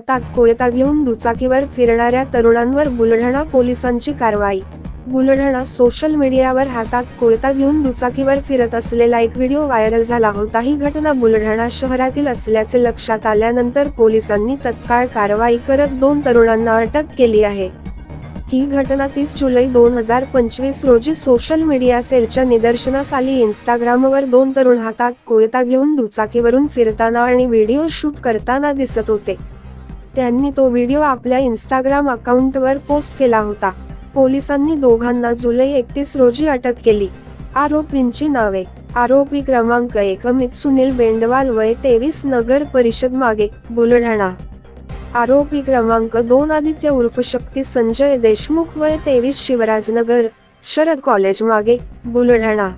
हातात कोयता घेऊन दुचाकीवर फिरणाऱ्या तरुणांवर बुलढाणा पोलिसांची कारवाई. बुलढाणा सोशल मीडियावर हातात कोयता घेऊन दुचाकीवर फिरत असलेला एक व्हिडिओ व्हायरल झाला होता. ही घटना बुलढाणा शहरातील असल्याचे लक्षात आल्यानंतर पोलिसांनी तत्काळ कारवाई करत दोन तरुणांना अटक केली आहे. ही घटना तीस जुलै दोन हजार पंचवीस रोजी सोशल मीडिया सेलच्या निदर्शनास आली. इंस्टाग्रामवर दोन तरुण हातात कोयता घेऊन दुचाकीवरून फिरताना आणि व्हिडिओ शूट करताना दिसत होते. त्यांनी तो व्हिडिओ आपल्या इंस्टाग्राम अकाउंटवर पोस्ट केला होता. पोलिसांनी दोघांना जुलै एकतीस रोजी अटक केली. आरोपींची नावे. आरोपी क्रमांक एक अमित सुनील बेंडवाल वय तेवीस नगर परिषद मागे बुलढाणा. आरोपी क्रमांक दोन आदित्य उर्फ शक्ती संजय देशमुख वय तेवीस शिवराजनगर शरद कॉलेज मागे बुलढाणा.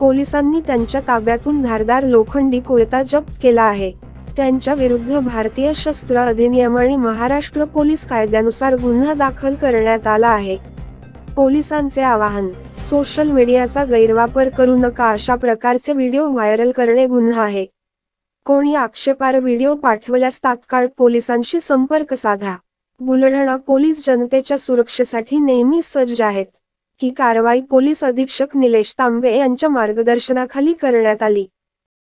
पोलिसांनी त्यांच्या ताब्यातून धारदार लोखंडी कोयता जप्त केला आहे. त्यांच्या विरुद्ध भारतीय शस्त्र अधिनियम आणि महाराष्ट्र पोलीस कायद्यानुसार गुन्हा दाखल करण्यात आला आहे. पोलिसांचे आवाहन सोशल मीडियाचा गैरवापर करू नका अशा प्रकारचे व्हिडिओ व्हायरल करणे गुन्हा आहे. कोणी आक्षेपार व्हिडिओ पाठवल्यास तात्काळ पोलिसांशी संपर्क साधा. बुलढाणा पोलीस जनतेच्या सुरक्षेसाठी नेहमी सज्ज आहेत. ही कारवाई पोलीस अधीक्षक निलेश तांबे यांच्या मार्गदर्शनाखाली करण्यात आली.